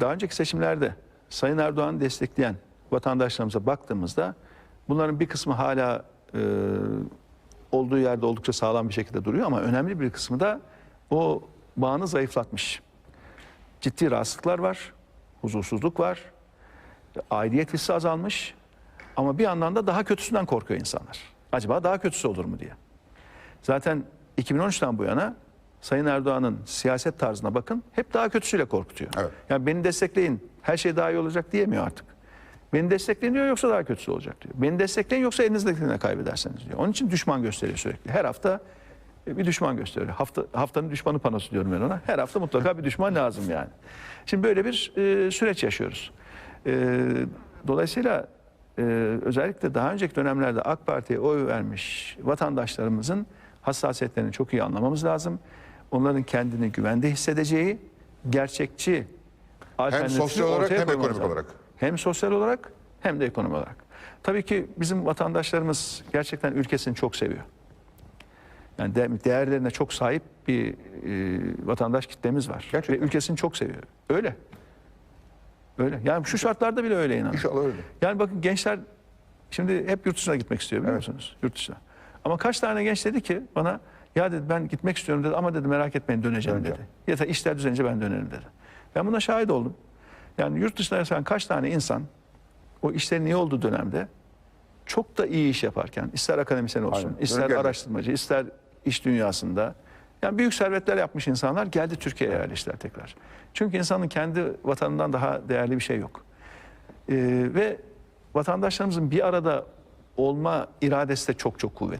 Daha önceki seçimlerde Sayın Erdoğan'ı destekleyen vatandaşlarımıza baktığımızda bunların bir kısmı hala e, olduğu yerde oldukça sağlam bir şekilde duruyor ama önemli bir kısmı da o bağını zayıflatmış. Ciddi rahatsızlıklar var, huzursuzluk var, aidiyet hissi azalmış ama bir yandan da daha kötüsünden korkuyor insanlar. Acaba daha kötüsü olur mu diye. Zaten 2013'ten bu yana Sayın Erdoğan'ın siyaset tarzına bakın hep daha kötüsüyle korkutuyor. Evet. Yani beni destekleyin her şey daha iyi olacak diyemiyor artık. Beni destekleyin diyor yoksa daha kötüsü olacak diyor. Beni destekleyin yoksa elinizdekileri kaybederseniz diyor. Onun için düşman gösteriyor sürekli. Her hafta bir düşman gösteriyor. Hafta, haftanın düşmanı panosu diyorum ben ona. Her hafta mutlaka bir düşman lazım yani. Şimdi böyle bir e, süreç yaşıyoruz. E, dolayısıyla e, özellikle daha önceki dönemlerde AK Parti'ye oy vermiş vatandaşlarımızın hassasiyetlerini çok iyi anlamamız lazım. Onların kendini güvende hissedeceği gerçekçi alternatifi sosyal olarak hem ekonomik olarak. Hem sosyal olarak hem de ekonomik olarak. Tabii ki bizim vatandaşlarımız gerçekten ülkesini çok seviyor. Yani de- değerlerine çok sahip bir e, vatandaş kitlemiz var. Gerçekten. Ve ülkesini çok seviyor. Öyle. Öyle. Yani şu şartlarda bile öyle inan. İnşallah öyle. Yani bakın gençler şimdi hep yurt dışına gitmek istiyor biliyor musunuz? Yurt dışına. Ama kaç tane genç dedi ki bana ya dedi ben gitmek istiyorum dedi ama dedi merak etmeyin döneceğim Döneceğim. dedi. Ya da işler düzelince ben dönerim dedi. Ben buna şahit oldum. Yani yurt dışında yaşayan kaç tane insan o işlerin iyi olduğu dönemde çok da iyi iş yaparken ister akademisyen olsun, Aynen. ister Öyle araştırmacı, ister iş dünyasında yani büyük servetler yapmış insanlar geldi Türkiye'ye yerleştiler tekrar. Çünkü insanın kendi vatanından daha değerli bir şey yok. Ee, ve vatandaşlarımızın bir arada olma iradesi de çok çok kuvvetli.